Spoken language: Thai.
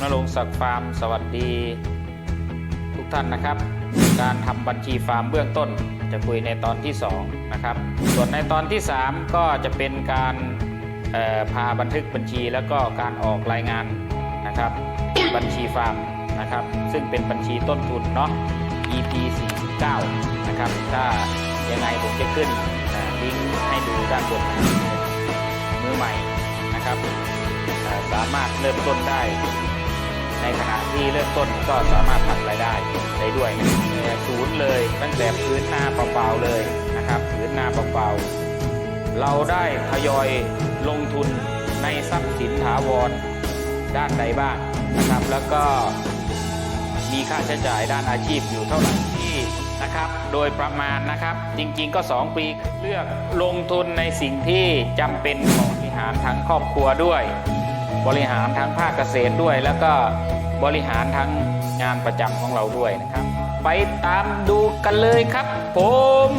นรงศักดิ์ฟาร์ม สวัสดี ทุกท่านนะครับ การทำบัญชีฟาร์มเบื้องต้น จะคุยในตอนที่ 2 นะครับ ส่วนในตอนที่ 3 ก็จะเป็นการพาบันทึกบัญชีแล้วก็การออกรายงานนะครับ บัญชีฟาร์มนะครับ ซึ่งเป็นบัญชีต้นทุนเนาะ EP 49นะครับ ถ้ายังไงผมจะขึ้นลิงก์ให้ดูด้านบนมือใหม่นะครับ สามารถเริ่มต้นได้ ในขณะที่เริ่มต้นก็สามารถทำรายได้ได้ด้วยแต่ศูนย์เลยตั้งแต่พื้นนาเปล่าๆเลยนะครับพื้นนาเปล่าๆเราได้ทยอยลงทุนในทรัพย์สินถาวรด้านใดบ้างนะครับ แล้วก็มีค่าใช้จ่ายด้านอาชีพอยู่เท่าไหร่ที่นะครับโดยประมาณนะครับจริงๆก็ 2 ปีเลือกลงทุนในสิ่งที่จำเป็นของบริหารทั้งครอบครัวด้วย บริหารทั้งภาคเกษตรด้วย แล้วก็บริหารทั้งงานประจำของเราด้วยนะครับ ไปตามดูกันเลยครับผม